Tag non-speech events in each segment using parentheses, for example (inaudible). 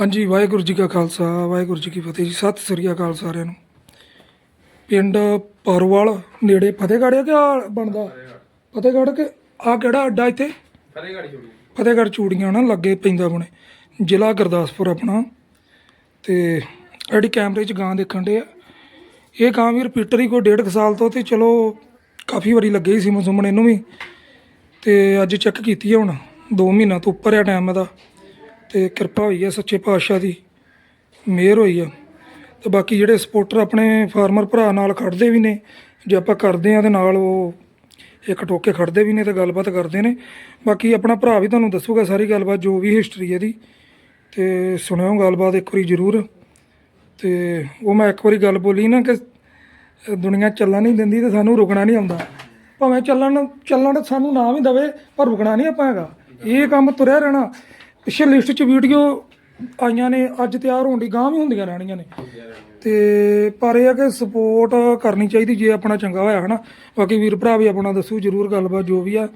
ਹਾਂਜੀ ਵਾਹਿਗੁਰੂ ਜੀ ਕਾ ਖਾਲਸਾ ਵਾਹਿਗੁਰੂ ਜੀ ਕੀ ਫਤਿਹ ਜੀ। ਸਤਿ ਸ੍ਰੀ ਅਕਾਲ ਸਾਰਿਆਂ ਨੂੰ। ਪਿੰਡ ਪਰਵਾਲ ਨੇੜੇ ਫਤਿਹਗੜ੍ਹ ਆ ਕਿ ਆਹ ਬਣਦਾ? ਫਤਿਹਗੜ੍ਹ ਕਿ ਆ ਕਿਹੜਾ ਅੱਡਾ ਇੱਥੇ? ਫਤਿਹਗੜ੍ਹ ਚੂੜੀਆਂ। ਨਾ ਲੱਗੇ ਪੈਂਦਾ ਬਣੇ ਜ਼ਿਲ੍ਹਾ ਗੁਰਦਾਸਪੁਰ ਆਪਣਾ। ਤੇ ਐਡੀ ਕੈਮਰੇ 'ਚ ਗਾਂ ਦੇਖਣ ਦੇ ਆ। ਇਹ ਗਾਂ ਵੀ ਰਿਪੀਟਰ ਹੀ ਕੋਈ ਡੇਢ ਕੁ ਸਾਲ ਤੋਂ ਤੇ ਚਲੋ ਕਾਫੀ ਵਾਰੀ ਲੱਗੇ ਹੀ ਸੀ ਮਸੂਮਣ ਇਹਨੂੰ ਵੀ। ਤੇ ਅੱਜ ਚੈੱਕ ਕੀਤੀ ਹੈ ਹੁਣ। 2 ਮਹੀਨਾ ਤੋਂ ਉੱਪਰ ਆ ਟਾਈਮ ਇਹਦਾ। ਤੇ ਕਿਰਪਾ ਹੋਈ ਹੈ ਸੱਚੇ ਪਾਤਸ਼ਾਹ ਦੀ, ਮਿਹਰ ਹੋਈ ਆ। ਤੇ ਬਾਕੀ ਜਿਹੜੇ ਸਪੋਰਟਰ ਆਪਣੇ ਫਾਰਮਰ ਭਰਾ ਨਾਲ ਖੜਦੇ ਵੀ ਨੇ, ਜੇ ਆਪਾਂ ਕਰਦੇ ਆ ਤੇ ਨਾਲ ਉਹ ਇੱਕ ਟੋਕੇ ਖੜਦੇ ਵੀ ਨੇ ਤੇ ਗੱਲਬਾਤ ਕਰਦੇ ਨੇ। ਬਾਕੀ ਆਪਣਾ ਭਰਾ ਵੀ ਤੁਹਾਨੂੰ ਦੱਸੂਗਾ ਸਾਰੀ ਗੱਲਬਾਤ, ਜੋ ਵੀ ਹਿਸਟਰੀ ਇਹਦੀ। ਤੇ ਸੁਣਿਓ ਗੱਲਬਾਤ ਇੱਕ ਵਾਰੀ ਜ਼ਰੂਰ। ਤੇ ਉਹ ਮੈਂ ਇੱਕ ਵਾਰੀ ਗੱਲ ਬੋਲੀ ਨਾ ਕਿ ਦੁਨੀਆ ਚੱਲਣ ਨਹੀਂ ਦਿੰਦੀ ਤੇ ਸਾਨੂੰ ਰੁਕਣਾ ਨਹੀਂ ਆਉਂਦਾ। ਭਾਵੇਂ ਚੱਲਣ ਚੱਲਣ ਸਾਨੂੰ ਨਾ ਵੀ ਦਵੇ, ਪਰ ਰੁਕਣਾ ਨਹੀਂ ਆਪਾਂ ਹੈਗਾ। ਇਹ ਕੰਮ ਤੁਰਿਆ ਰਹਿਣਾ। ਪਿਛੇ ਲਿਸਟ 'ਚ ਵੀਡੀਓ ਆਈਆਂ ਨੇ ਅੱਜ ਤਿਆਰ ਹੋਣ ਦੀ ਗਾਂ ਵੀ ਹੁੰਦੀਆਂ ਰਹਿਣੀਆਂ ਨੇ। ਤੇ ਪਰ ਇਹ ਆ ਕਿ ਸਪੋਰਟ ਕਰਨੀ ਚਾਹੀਦੀ ਜੇ ਆਪਣਾ ਚੰਗਾ ਹੋਇਆ ਹਨਾ। ਬਾਕੀ ਵੀਰ ਭਰਾ ਵੀ ਆਪਣਾ ਦੱਸੂ ਜਰੂਰ ਗੱਲਬਾਤ ਜੋ ਵੀ ਆ।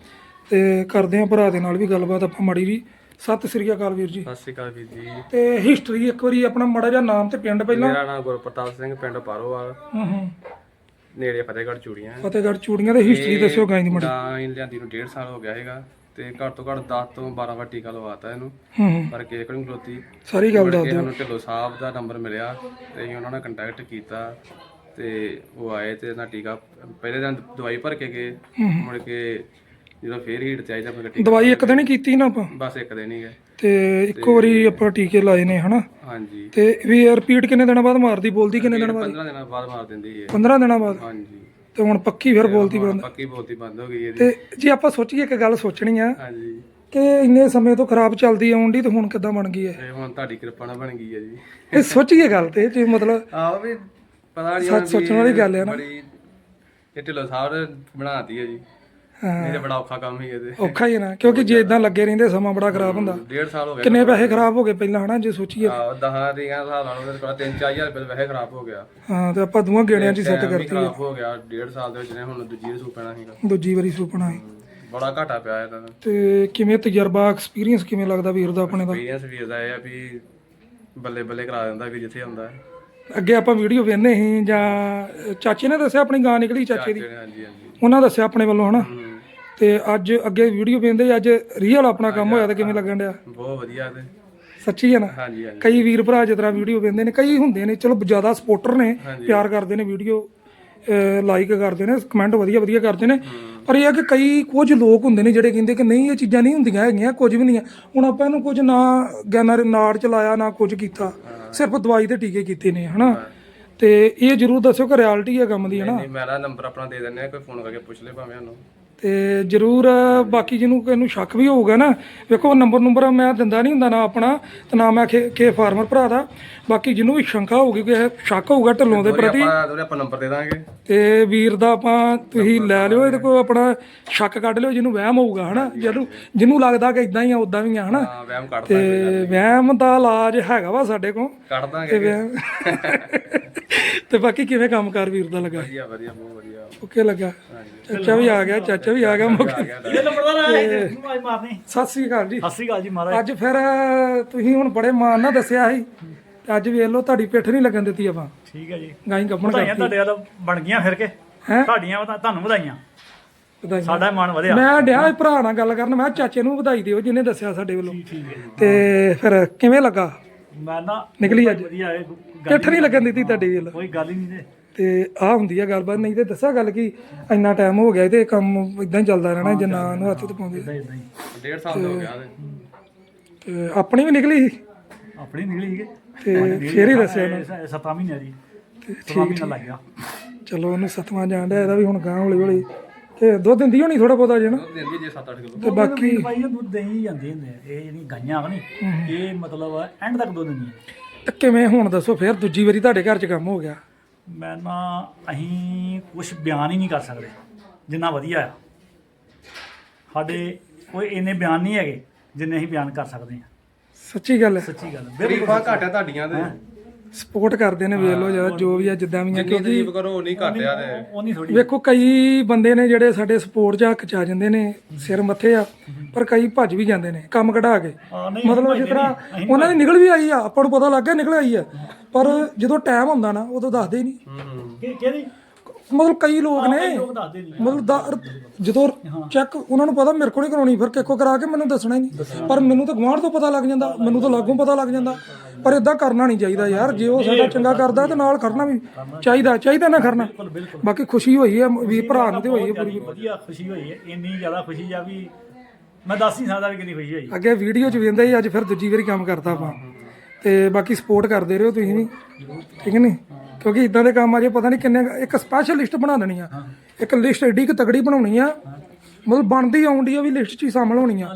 ਤੇ ਕਰਦੇ ਆ ਭਰਾ ਦੇ ਨਾਲ ਵੀ ਗੱਲਬਾਤ ਆਪਾਂ ਮਾੜੀ ਵੀ ਸਤਿ ਸ੍ਰੀ ਅਕਾਲ ਵੀਰ ਜੀ। ਸਤਿ ਸ਼੍ਰੀ ਅਕਾਲ ਵੀਰ ਜੀ। ਤੇ ਹਿਸਟਰੀ ਇੱਕ ਵਾਰੀ ਆਪਣਾ ਮਾੜਾ ਜਿਹਾ ਨਾਮ ਤੇ ਪਿੰਡ ਪਹਿਲਾਂ। ਮੇਰਾ ਨਾਮ ਗੁਰਪ੍ਰਤਾਪ ਸਿੰਘ ਪਿੰਡ ਪਾਰੋਵਾਲ ਹੂੰ ਹੂੰ। ਨੇੜੇ ਫਤਿਹਗੜ੍ਹ ਚੂੜੀਆਂ। ਫਤਿਹਗੜ੍ਹ ਚੂੜੀਆਂ ਤੇ ਹਿਸਟਰੀ ਦੱਸਿਓ ਗਾਂ ਦੀ ਮਾੜੀ। ਇਹ ਲਿਆਂਦੀ ਨੂੰ 1.5 ਸਾਲ ਹੋ ਗਿਆ ਹੈਗਾ। ਤੇ ਘੱਟ ਤੋਂ ਘੱਟ 10 ਤੋਂ 12 ਵਾਰ ਟੀਕਾ ਲਵਾਤਾ ਇਹਨੂੰ। ਹੂੰ। ਪਰ ਕੇਕ ਨਹੀਂ ਖਲੋਤੀ। ਸਾਰੀ ਗੱਲ ਦੱਸ ਦਿਓ। ਸਾਨੂੰ ਢਿੱਲੋਂ ਸਾਹਿਬ ਦਾ ਨੰਬਰ ਮਿਲਿਆ ਤੇ ਅਸੀਂ ਉਹਨਾਂ ਨਾਲ ਕੰਟੈਕਟ ਕੀਤਾ ਤੇ ਉਹ ਆਏ ਤੇ ਇਹਨਾਂ ਟੀਕਾ ਪਹਿਲੇ ਦਿਨ ਦਵਾਈ ਭਰ ਕੇ ਗਏ। ਮੁੜ ਕੇ ਜਦੋਂ ਫੇਰ ਹੀਟ ਤੇ ਆਈ ਤਾਂ ਫਿਰ ਟੀਕਾ ਦਵਾਈ ਇੱਕ ਦਿਨ ਹੀ ਕੀਤੀ ਨਾ ਆਪਾਂ? ਬਸ ਇੱਕ ਦਿਨ ਹੀ ਗਏ। ਤੇ ਇੱਕੋ ਵਾਰੀ ਆਪਾਂ ਟੀਕੇ ਲਾਏ ਨੇ ਹਨਾ? ਹਾਂਜੀ। ਤੇ ਵੀ ਰਿਪੀਟ ਕਿੰਨੇ ਦਿਨਾਂ ਬਾਅਦ ਮਾਰਦੀ ਬੋਲਦੀ ਕਿੰਨੇ ਦਿਨਾਂ ਬਾਅਦ? 15 ਦਿਨਾਂ ਬਾਅਦ ਮਾਰ ਦਿੰਦੀ ਹੈ। 15 ਦਿਨਾਂ ਬਾਅਦ? ਹਾਂਜੀ। ਤੇ ਹੁਣ ਪੱਕੀ ਫਿਰ ਬੋਲਦੀ ਬੰਦ। ਪੱਕੀ ਬੋਲਤੀ ਬੰਦ ਹੋ ਗਈ ਇਹਦੀ। ਤੇ ਜੇ ਆਪਾਂ ਸੋਚੀਏ ਇੱਕ ਗੱਲ ਸੋਚਣੀ ਆ ਹਾਂਜੀ। ਕਿ ਇੰਨੇ ਸਮੇਂ ਤੋਂ ਖਰਾਬ ਚੱਲਦੀ ਆਉਣ ਦੀ ਤੇ ਹੁਣ ਕਿੱਦਾਂ ਬਣ ਗਈ ਹੈ? ਇਹ ਹੁਣ ਤੁਹਾਡੀ ਕਿਰਪਾ ਨਾਲ ਬਣ ਗਈ ਹੈ ਜੀ। ਇਹ ਸੋਚੀਏ ਗੱਲ ਤੇ ਜੇ ਮਤਲਬ ਆਹ ਵੀ ਪਤਾ ਨਹੀਂ ਸੱਚ ਸੋਚਣ ਵਾਲੀ ਗੱਲ ਹੈ ਨਾ। ਬੜੀ ਇਹ ਢਿੱਲੋਂ ਸਾਹਿਬ ਨੇ ਬਣਾਤੀ ਹੈ ਜੀ। ਨਹੀਂ ਤੇ ਬੜਾ ਔਖਾ ਕੰਮ ਹੀ ਇਹਦੇ। ਔਖਾ ਹੀ ਹੈ ਨਾ ਕਿਉਂਕਿ ਜੇ ਇਦਾਂ ਲੱਗੇ ਰਹਿੰਦੇ ਸਮਾਂ ਬੜਾ ਖਰਾਬ ਹੁੰਦਾ। ਡੇਢ ਸਾਲ ਹੋ ਗਿਆ ਕਿੰਨੇ ਪੈਸੇ ਖਰਾਬ ਹੋ ਗਏ ਪਹਿਲਾਂ ਹਨਾ ਜੇ ਸੋਚੀਏ। ਆ 10 ਦੀਆਂ ਹਿਸਾਬ ਨਾਲ ਉਹਦੇ ਕੋਲ 3-4000 ਰੁਪਏ ਦਾ ਵੈਸੇ ਖਰਾਬ ਹੋ ਗਿਆ। ਹਾਂ ਤੇ ਆਪਾਂ ਦੋਵਾਂ ਗੇੜਿਆਂ 'ਚ ਸੈੱਟ ਕਰਤੀ ਖਰਾਬ ਹੋ ਗਿਆ ਡੇਢ ਸਾਲ ਦੇ ਵਿੱਚ ਨੇ ਹੁਣ ਦੂਜੀ ਰਸੂ ਪੈਣਾ ਸੀਗਾ। ਦੂਜੀ ਵਾਰੀ ਸੁਪਨਾ ਹੈ ਬੜਾ ਘਾਟਾ ਪਿਆ ਇਹਦਾ। ਤੇ ਕਿਵੇਂ ਤਜਰਬਾ ਐਕਸਪੀਰੀਅੰਸ ਕਿਵੇਂ ਲੱਗਦਾ ਵੀਰ ਦਾ ਆਪਣੇ ਦਾ? ਐਕਸਪੀਰੀਅੰਸ ਵੀ ਇਹਦਾ ਇਹ ਆ ਵੀ ਬੱਲੇ ਬੱਲੇ ਕਰਾ ਦਿੰਦਾ ਵੀ ਜਿੱਥੇ ਆਉਂਦਾ ਹੈ। ਅੱਗੇ ਆਪਾਂ ਵੀਡੀਓ ਵੇਖਦੇ ਸੀ ਜਾਂ ਚਾਚੇ ਨੇ ਦੱਸਿਆ ਆਪਣੀ ਗਾਂ ਨਿਕਲੀ ਚਾਚੇ ਦੀ? ਹਾਂਜੀ ਹਾਂਜੀ। ਉਹਨਾਂ ਦੱਸਿਆ ਆਪਣੇ ਵੱਲੋਂ ਹਨਾ? ਹੂੰ। ਤੇ ਅੱਜ ਅੱਗੇ ਵੀਡੀਓ ਵੇਖਦੇ ਅੱਜ ਰੀਅਲ ਆਪਣਾ ਕੰਮ ਹੋਇਆ ਤਾਂ ਕਿਵੇਂ ਲੱਗਣ ਡਿਆ? ਬਹੁਤ ਵਧੀਆ ਤੇ। ਸੱਚੀ ਹੈ ਨਾ? ਹਾਂਜੀ ਹਾਂਜੀ। ਕਈ ਵੀਰ ਭਰਾ ਜਿਸ ਤਰ੍ਹਾਂ ਵੀਡੀਓ ਵੇਖਦੇ ਨੇ ਕਈ ਹੁੰਦੇ ਨੇ ਚਲੋ ਜ਼ਿਆਦਾ ਸਪੋਰਟਰ ਨੇ ਪਿਆਰ ਕਰਦੇ ਨੇ ਵੀਡੀਓ ਲਾਈਕ ਕਰਦੇ ਨੇ ਕਮੈਂਟ ਵਧੀਆ ਵਧੀਆ ਕਰਦੇ ਨੇ। ਪਰ ਇਹ ਕਿ ਕਈ ਕੁਝ ਲੋਕ ਹੁੰਦੇ ਨੇ ਜਿਹੜੇ ਕਹਿੰਦੇ ਕਿ ਨਹੀਂ ਇਹ ਚੀਜ਼ਾਂ ਨਹੀਂ ਹੁੰਦੀਆਂ ਹੈਗੀਆਂ ਕੁਝ ਵੀ ਨਹੀਂ ਆ। ਹੁਣ ਆਪਾਂ ਇਹਨੂੰ ਕੁਝ ਨਾ ਗੈਨਰ ਨਾੜ ਚਲਾਇਆ ਨਾ ਕੁਝ ਕੀਤਾ। ਸਿਰਫ ਦਵਾਈ ਤੇ ਟੀਕੇ ਕੀਤੇ ਨੇ ਹਨਾ? ਤੇ ਇਹ ਜਰੂਰ ਦੱਸਿਓ ਕਿ ਰਿਐਲਿਟੀ ਹੈ ਕੰਮ ਦੀ ਹਨਾ? ਨਹੀਂ ਮੇਰਾ ਨੰਬਰ ਆਪਣਾ ਦੇ ਦਿੰਦੇ ਆ ਕੋਈ ਫੋਨ ਕਰਕੇ ਪੁੱਛ ਲੈ ਭਾਵੇਂ ਉਹਨੂੰ। ਤੇ ਜਰੂਰ ਬਾਕੀ ਜਿਹਨੂੰ ਇਹਨੂੰ ਸ਼ੱਕ ਵੀ ਹੋਊਗਾ ਨਾ, ਵੇਖੋ ਨੰਬਰ ਨੰਬਰ ਮੈਂ ਦਿੰਦਾ ਨਹੀਂ ਹੁੰਦਾ ਨਾ ਆਪਣਾ, ਤੇ ਨਾ ਮੈਂ ਕੇ ਫਾਰਮਰ ਭਰਾ ਦਾ। ਬਾਕੀ ਜਿਹਨੂੰ ਵੀ ਸ਼ੰਕਾ ਹੋਊਗੀ ਕਿ ਇਹ ਸ਼ੱਕ ਹੋਊਗਾ ਢਿੱਲੋਂ ਦੇ ਪ੍ਰਤੀ ਆਪਾਂ ਉਹਦੇ ਆਪਾਂ ਨੰਬਰ ਦੇ ਦਾਂਗੇ। ਤੇ ਵੀਰ ਦਾ ਆਪਾਂ ਤੁਸੀਂ ਲੈ ਲਿਓ ਇਹਦੇ ਕੋਲ ਆਪਣਾ ਸ਼ੱਕ ਕੱਢ ਲਿਓ ਜਿਹਨੂੰ ਵਹਿਮ ਹੋਊਗਾ ਹਨਾ? ਜਿਹਨੂੰ ਜਿਹਨੂੰ ਲੱਗਦਾ ਕਿ ਇਦਾਂ ਹੀ ਆ ਉਦਾਂ ਵੀ ਆ ਹਨਾ? ਹਾਂ ਵਹਿਮ ਕੱਢ ਤੇ ਵਹਿਮ ਦਾ ਇਲਾਜ ਹੈਗਾ ਵਾ ਸਾਡੇ ਕੋਲ। ਕੱਢ ਤੇ ਦਾਂਗੇ ਵਹਿਮ ਤੇ ਬਾਕੀ ਕਿਵੇਂ ਕੰਮਕਾਰ ਵੀਰ ਦਾ ਲੱਗਾ? ਵਧੀਆ ਵਧੀਆ ਬਹੁਤ ਵਧੀਆ। ਓਕੇ ਲੱਗਾ। ਚਾਚਾ ਵੀ ਆ ਗਿਆ ਚਾਚਾ ਵੀ ਆ ਗਿਆ ਮੁੱਕ ਇਹ ਆਵਾਜ਼ ਮਾਰਨੀ। ਸਤਿ ਸ੍ਰੀ ਅਕਾਲ ਜੀ। ਸਤਿ ਸ਼੍ਰੀ ਅਕਾਲ ਜੀ ਮਹਾਰਾਜ। ਅੱਜ ਫਿਰ ਤੁਸੀਂ ਹੁਣ ਬੜੇ ਮਾਣ ਨਾਲ ਦੱਸਿਆ ਸੀ। ਤੇ ਅੱਜ ਵੇਖ ਲਓ ਤੁਹਾਡੀ ਪਿੱਠ ਨਹੀਂ ਲੱਗਣ ਦਿੱਤੀ ਆਪਾਂ। ਠੀਕ ਹੈ ਜੀ। ਗਾਈ ਕੱਪਣ ਵਧਾਈਆਂ ਤੁਹਾਡੇ ਵੱਲ ਬਣ ਗਈਆਂ ਫਿਰ ਕੇ। ਹੈਂ? ਤੁਹਾਡੀਆਂ ਵਧਾ- ਤੁਹਾਨੂੰ ਵਧਾਈਆਂ। ਵਧਾਈਆਂ। ਸਾਡਾ ਮਨ ਵਧਿਆ। ਮੈਂ ਡਿਆ ਭਰਾ ਨਾਲ ਗੱਲ ਕਰਨ ਮੈਂ ਕਿਹਾ ਚਾਚੇ ਨੂੰ ਵਧਾਈ ਦਿਓ ਜਿਹਨੇ ਦੱਸਿਆ ਸਾਡੇ ਵੱਲੋਂ। ਤੇ ਫਿਰ ਕਿਵੇਂ ਲੱਗਾ? ਮੈਂ ਨਾ ਨਿਕਲੀ ਅੱਜ। ਵਧੀਆ ਇਹ ਗੱਲ ਪਿੱਠ ਨਹੀਂ ਲੱਗਣ ਦਿੱਤੀ ਤੁਹਾਡੀ ਵੱਲੋਂ। ਕੋਈ ਗੱਲ ਹੀ ਨਹੀਂ ਤੇ। ਤੇ ਆ ਹੁੰਦੀ ਆ ਗੱਲਬਾਤ ਨਹੀਂ ਤੇ ਦੱਸਿਆ ਗੱਲ ਕਿ ਇੰਨਾ ਟਾਈਮ ਹੋ ਗਿਆ ਤੇ ਕੰਮ ਇਦਾਂ ਹੀ ਚੱਲਦਾ ਰਹਿਣਾ ਜਿੰਨਾ ਨੂੰ ਹੱਥ ਤੇ ਪਾਉਂਦੇ। ਇਦਾਂ ਇਦਾਂ ਹੀ। ਡੇਢ ਸਾਲ ਦਾ ਹੋ ਗਿਆ ਤੇ ਤੇ ਆਪਣੀ ਵੀ ਨਿਕਲੀ ਸੀ? ਆਪਣੀ ਨਿਕਲੀ ਸੀਗੇ। ਤੇ ਫੇਰ ਹੀ ਦੱਸਿਆ ਸ- ਸੱਤਾਂ ਮਹੀਨਿਆਂ ਦੀ। ਸੱਤਾਂ ਮਹੀਨਾ ਲੱਗ ਗਿਆ। ਚਲੋ ਉਹਨੂੰ ਸਤਵਾਂ ਜਾਣ ਡਿਆ ਇਹਦਾ ਵੀ ਹੁਣ ਗਾਂ ਹੌਲੀ ਹੌਲੀ ਤੇ ਦੁੱਧ ਦਿੰਦੀ ਹੋਣੀ ਥੋੜਾ ਬਹੁਤਾ ਜੇ ਨਾ? ਦੁੱਧ ਦਿੰਦੀ ਜੇ 7-8 ਕਿਲੋ। ਤੇ ਬਾਕੀ ਭਾਈ ਇਹ ਦੁੱਧ ਦੇਈ ਜਾਂਦੇ ਹੁੰਦੇ ਆ। ਇਹ ਜਿਹੜੀ ਗਾਈਆਂ ਵਾ ਨਹੀਂ ਇਹ ਮਤਲਬ ਐਂਡ ਤੱਕ ਦੁੱਧ ਦਿੰਦੀਆਂ। ਤੇ ਕਿਵੇਂ ਹੁਣ ਦੱਸੋ ਫਿਰ? ਦੂਜੀ ਵਾਰੀ ਤੁਹਾਡੇ ਘਰ 'ਚ ਕੰਮ ਹੋ ਗਿਆ। ਮੈਂ ਨਾ ਅਸੀਂ ਕੁਝ ਬਿਆਨ ਹੀ ਨਹੀਂ ਕਰ ਸਕਦੇ। ਜਿੰਨਾ ਵਧੀਆ ਆ। ਸਾਡੇ ਕੋਈ ਇੰਨੇ ਬਿਆਨ ਨਹੀਂ ਹੈਗੇ ਜਿੰਨੇ ਅਸੀਂ ਬਿਆਨ ਕਰ ਸਕਦੇ ਹਾਂ। ਸੱਚੀ ਗੱਲ ਹੈ। ਸੱਚੀ ਗੱਲ ਹੈ। ਬਿਲਕੁਲ ਤਰੀਫਾਂ ਘੱਟ ਹੈ। ਤੁਹਾਡੀਆਂ ਤੇ। ਸਪੋਰਟ ਕਰਦੇ ਨੇ ਵੇਖ ਲਓ ਜਰਾ ਜੋ ਵੀ ਆ ਜਿੱਦਾਂ ਵੀ ਆ ਜਿੰਨੀ ਕਿਉਂਕਿ ਤਾਰੀਫ ਕਰੋ ਉਨੀ ਘਟਿਆ ਤੇ। ਉਹ ਨਹੀਂ ਥੋੜੀ ਵੇਖੋ ਕਈ ਬੰਦੇ ਨੇ ਜਿਹੜੇ ਸਾਡੇ ਸਪੋਰਟ ਚ ਹੱਕ ਚ ਆ ਜਾਂਦੇ ਨੇ ਸਿਰ ਮੱਥੇ ਆ ਪਰ ਕਈ ਭੱਜ ਵੀ ਜਾਂਦੇ ਨੇ ਕੰਮ ਕਢਾ ਕੇ। ਹਾਂ, ਨਹੀਂ, ਮਤਲਬ ਜਿਸ ਤਰ੍ਹਾਂ ਉਹਨਾਂ ਦੀ ਨਿਕਲ ਵੀ ਆਈ ਆ ਆਪਾਂ ਨੂੰ ਪਤਾ ਲੱਗ ਗਿਆ ਨਿਕਲ ਆਈ ਆ। ਪਰ ਜਦੋਂ ਟਾਈਮ ਹੁੰਦਾ ਨਾ ਉਦੋਂ ਦੱਸਦੇ ਹੀ ਨਹੀਂ। ਕਿ ਕਿਹਦੀ? ਮਤਲਬ ਕਈ ਲੋਕ ਨੇ ਲੋਕ ਦੱਸਦੇ ਨਹੀਂ ਮਤਲਬ ਦਾ- ਜਦੋਂ ਚੈੱਕ ਉਹਨਾਂ ਨੂੰ ਪਤਾ ਮੇਰੇ ਕੋਲ ਨਹੀਂ ਕਰਾਉਣੀ ਫਿਰ ਕਿੱਕੋ ਕਰਾ ਕੇ ਮੈਨੂੰ ਦੱਸਣਾ ਹੀ ਨਹੀਂ। ਪਰ ਮੈਨੂੰ ਤਾਂ ਗਵਾਂਢ ਤੋਂ ਪਤਾ ਲੱਗ ਜਾਂਦਾ ਮੈਨੂੰ ਤਾਂ ਲਾਗੋਂ ਪਤਾ ਲੱਗ ਜਾਂਦਾ। ਪਰ ਇਦਾਂ ਕਰਨਾ ਨਹੀਂ ਚਾਹੀਦਾ ਯਾਰ ਜੇ ਉਹ ਸਾਡਾ ਚੰਗਾ ਕਰਦਾ ਤੇ ਨਾਲ ਕਰਨਾ ਵੀ ਚਾਹੀਦਾ ਚਾਹੀਦਾ ਨਾ ਕਰਨਾ ਬਾਕੀ ਖੁਸ਼ੀ ਹੋਈ ਹੈ ਵੀ ਭਰਾ ਨੂੰ ਤੇ ਹੋਈ ਹੈ ਪੂਰੀ। ਵਧੀਆ ਖੁਸ਼ੀ ਹੋਈ ਹੈ ਇੰਨੀ ਜ਼ਿਆਦਾ ਖੁਸ਼ੀ ਆ ਵੀ ਮੈਂ ਦੱਸ ਨਹੀਂ ਸਕਦਾ ਵੀ ਕਿੰਨੀ ਖੁਸ਼ੀ ਹੋਈ ਅੱਗੇ ਵੀਡੀਓ ਚ ਵੇਂਦਾ ਹੀ ਅੱਜ ਫਿਰ ਦੂਜੀ ਵਾਰੀ ਕੰਮ ਕਰਦਾ ਆਪਾਂ। ਤੇ ਬਾਕੀ ਸਪੋਰਟ ਕਰਦੇ ਰਹੋ ਤੁਸੀਂ ਵੀ। ਠੀਕ ਨਹੀਂ? ਕਿਉਂਕਿ ਇਦਾਂ ਦੇ ਕੰਮ ਅਜੇ ਪਤਾ ਨਹੀਂ ਕਿੰਨੇ ਇੱਕ ਸਪੈਸ਼ਲ ਲਿਸਟ ਬਣਾ ਦੇਣੀ ਆ। ਇੱਕ ਲਿਸਟ ਐਡੀ ਕਿ ਤਗੜੀ ਬਣਾਉਣੀ ਆ। ਮਤਲਬ ਬਣਦੀ ਆਉਂਦੀ ਆ ਵੀ ਲਿਸਟ 'ਚ ਹੀ ਸ਼ਾਮਲ ਹੋਣੀ ਆ।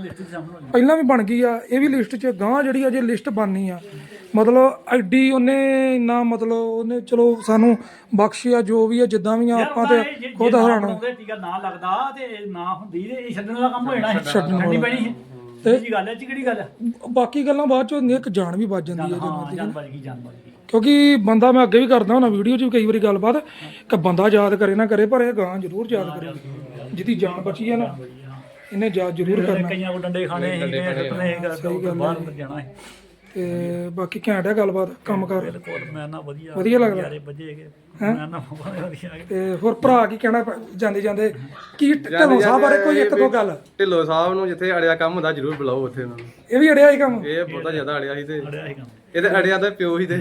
ਪਹਿਲਾਂ ਵੀ ਬਣ ਗਈ ਆ ਇਹ ਵੀ ਲਿਸਟ 'ਚ ਗਾਂ ਜਿਹੜੀ ਅਜੇ ਲਿਸਟ ਬਣਨੀ ਆ। ਮਤਲਬ ਐਡੀ ਉਹਨੇ ਨਾ ਮਤਲਬ ਉਹਨੇ ਚਲੋ ਸਾਨੂੰ ਬਖਸ਼ਿਆ ਜੋ ਵੀ ਆ ਜਿੱਦਾਂ ਵੀ ਆ ਆਪਾਂ ਤੇ ਖੁਦ ਹੈਰਾਨ ਹੋ ਉਹਦੇ ਟੀਕਾ ਨਾ ਲੱਗਦਾ ਤੇ ਨਾ ਹੁੰਦੀ ਤੇ ਇਹ ਛੱਡਣ ਦਾ ਕੰਮ ਹੋ ਜਾਣਾ ਸੀ। ਛੱਡਣੀ ਪੈਣੀ ਸੀ। ਇਹ ਜੀ ਗੱਲ ਹੈ 'ਚ ਕਿਹੜੀ ਗੱਲ ਹੈ? ਬਾਕੀ ਗੱਲਾਂ ਬਾਅਦ 'ਚ ਹੁੰਦੀਆਂ ਇੱਕ ਜਾਨ ਵੀ ਵੱਜ ਜਾਂਦੀ ਆ ਜਦੋਂ ਹਾਂ ਜਾਨ ਬਚ ਗਈ ਜਾਨ ਬਚ ਗਈ। ਕਿਉਂਕਿ ਬੰਦਾ ਮੈਂ ਅੱਗੇ ਵੀ ਕਰਦਾ ਹੁੰਦਾ ਵੀਡੀਓ 'ਚ ਵੀ ਕਈ ਵਾਰੀ ਗੱਲਬਾਤ ਕਿ ਬੰਦਾ ਯਾਦ ਕਰੇ ਨਾ ਕਰੇ ਪਰ ਇਹ ਗਾਂ ਜ਼ਰੂਰ ਯਾਦ ਕਰੇ। ਜਿਹਦੀ ਜਾਨ ਬਚੀ ਹੈ ਨਾ ਇਹਨੇ ਯਾਦ ਜ਼ਰੂਰ ਕਰਨਾ। ਕਈਆਂ ਕੋ ਡੰਡੇ ਖਾਣੇ ਸੀ ਕਈਆਂ ਕੱਟਣੇ ਸੀ ਬਾਹਰ ਜਾਣਾ ਸੀ ਤੇ ਬਾਕੀ ਘੈਂਟ ਹੈ ਗੱਲਬਾਤ ਕੰਮ ਕਰ। ਬਿਲਕੁਲ ਮੈਂ ਨਾ ਵਧੀਆ ਵਧੀਆ ਲੱਗਦਾ। ਯਾਰੇ ਵੱਜੇ ਹੈਗੇ। ਮੈਂ ਨਾ ਬਹੁਤ ਵਧੀਆ ਹੈਗੇ। ਤੇ ਹੋਰ ਭਰਾ ਕੀ ਕਹਿਣਾ ਪ- ਜਾਂਦੇ ਜਾਂਦੇ? ਕੀ ਢਿੱਲੋਂ ਸਾਹਿਬ ਬਾਰੇ ਕੋਈ ਇੱਕ ਦੋ ਗੱਲ? ਢਿੱਲੋਂ ਸਾਹਿਬ ਨੂੰ ਜਿੱਥੇ ਅੜਿਆ ਕੰਮ ਹੁੰਦਾ ਜ਼ਰੂਰ ਬੁਲਾਓ ਉੱਥੇ ਉਹਨਾਂ ਨੂੰ। ਇਹ ਵੀ ਅੜਿਆ ਹੀ ਕੰਮ? ਇਹ ਬਹੁਤਾ ਜ਼ਿਆਦਾ ਅੜਿਆ ਸੀ ਤੇ। ਅੜਿਆ ਸੀ ਕੰਮ। ਇਹ ਤੇ ਅੜਿਆ ਦਾ ਪਿਓ ਹੀ ਤੇ। (laughs)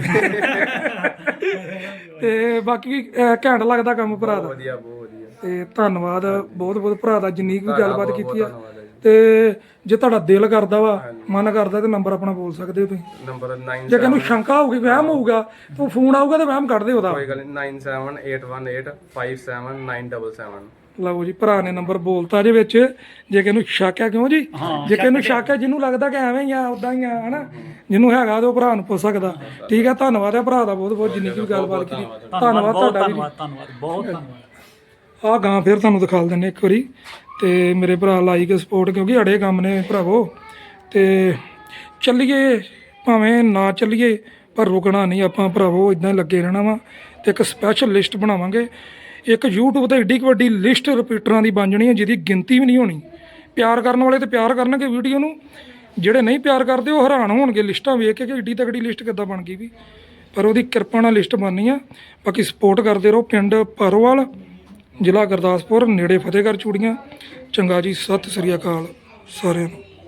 ਤੇ ਬਾਕੀ ਅਹ, ਘੈਂਟ ਲੱਗਦਾ ਕੰਮ ਭਰਾ ਦਾ। ਵਧੀਆ ਬਹੁਤ ਵਧੀਆ। ਤੇ ਧੰਨਵਾਦ ਬਹੁਤ ਬਹੁਤ ਭਰਾ ਦਾ ਜਿੰਨੀ ਕੁ ਗੱਲਬਾਤ ਕੀਤੀ ਆ। ਧੰਨਵਾਦ। ਤੇ ਜੇ ਤੁਹਾਡਾ ਦਿਲ ਕਰਦਾ ਵਾ ਮਨ ਕਰਦਾ ਤੇ ਨੰਬਰ ਆਪਣਾ ਬੋਲ ਸਕਦੇ ਹੋ ਤੁਸੀਂ। ਨੰਬਰ 9 ਜੇ ਕਿਨੂੰ ਸ਼ੰਕਾ ਹੋਊਗੀ ਵਹਿਮ ਹੋਊਗਾ ਤਾਂ ਫੋਨ ਆਊਗਾ ਤਾਂ ਵਹਿਮ ਕੱਢ ਦਿਓ ਉਹਦਾ। ਕੋਈ ਗੱਲ ਨਹੀਂ 9781857977 ਲਓ ਜੀ ਭਰਾ ਨੇ ਨੰਬਰ ਬੋਲਤਾ ਜੇ ਵਿੱਚ ਜੇ ਕਿਨੂੰ ਸ਼ੱਕ ਹੈ ਕਿਉਂ ਜੀ? ਜੇ ਕਿਨੂੰ ਸ਼ੱਕ ਹੈ। ਜਿਹਨੂੰ ਲੱਗਦਾ ਕਿ ਐਵੇਂ ਹੀ ਆ ਉਦਾਂ ਹੀ ਆ ਹਨਾ? ਜਿਹਨੂੰ ਹੈਗਾ ਤੇ ਉਹ ਭਰਾ ਨੂੰ ਪੁੱਛ ਸਕਦਾ। ਠੀਕ ਹੈ ਧੰਨਵਾਦ ਹੈ ਭਰਾ ਦਾ ਬਹੁਤ ਬਹੁਤ ਜਿੰਨੀ ਕੁ ਗੱਲਬਾਤ ਕੀਤੀ। ਧੰਨਵਾਦ ਤੁਹਾਡਾ ਵੀ। ਧੰਨਵਾਦ ਧੰਨਵਾਦ ਬਹੁਤ ਧੰਨਵਾਦ। ਆਹ ਗਾਂ ਫਿਰ ਤੁਹਾਨੂੰ ਦਿਖਾ ਦਿੰਨੇ ਇੱਕ ਵਾਰੀ। ਤੇ ਮੇਰੇ ਭਰਾ ਲਾਈਕ ਸਪੋਰਟ ਕਿਉਂਕਿ ਅੜੇ ਕੰਮ ਨੇ ਭਰਾਵੋ। ਤੇ ਚੱਲੀਏ, ਭਾਵੇਂ ਨਾ ਚੱਲੀਏ, ਪਰ ਰੁਕਣਾ ਨਹੀਂ ਆਪਾਂ ਭਰਾਵੋ ਇਦਾਂ ਲੱਗੇ ਰਹਿਣਾ ਵਾ। ਤੇ ਇੱਕ ਸਪੈਸ਼ਲ ਲਿਸਟ ਬਣਾਵਾਂਗੇ। ਇੱਕ YouTube ਤੇ ਏਡੀ ਕੁ ਵੱਡੀ ਲਿਸਟ ਰਿਪੀਟਰਾਂ ਦੀ ਬਣ ਜਾਣੀ ਹੈ ਜਿਹਦੀ ਗਿਣਤੀ ਵੀ ਨਹੀਂ ਹੋਣੀ। ਪਿਆਰ ਕਰਨ ਵਾਲੇ ਤੇ ਪਿਆਰ ਕਰਨਗੇ ਵੀਡੀਓ ਨੂੰ। ਜਿਹੜੇ ਨਹੀਂ ਪਿਆਰ ਕਰਦੇ, ਉਹ ਹੈਰਾਨ ਹੋਣਗੇ ਲਿਸਟਾਂ ਵੇਖ ਕੇ ਕਿ ਏਡੀ ਤਕੜੀ ਲਿਸਟ ਕਿੱਦਾਂ ਬਣ ਗਈ ਵੀ। ਪਰ ਉਹਦੀ ਕਿਰਪਾ ਨਾਲ ਲਿਸਟ ਬਣਨੀ ਆ। ਬਾਕੀ ਸਪੋਰਟ ਕਰਦੇ ਰਹੋ ਪਿੰਡ ਪਰੋਵਾਲ। ਜ਼ਿਲ੍ਹਾ ਗੁਰਦਾਸਪੁਰ ਨੇੜੇ ਫਤਿਹਗੜ੍ਹ ਚੂੜੀਆਂ। ਚੰਗਾ ਜੀ ਸਤਿ ਸ੍ਰੀ ਅਕਾਲ ਸਾਰਿਆਂ ਨੂੰ।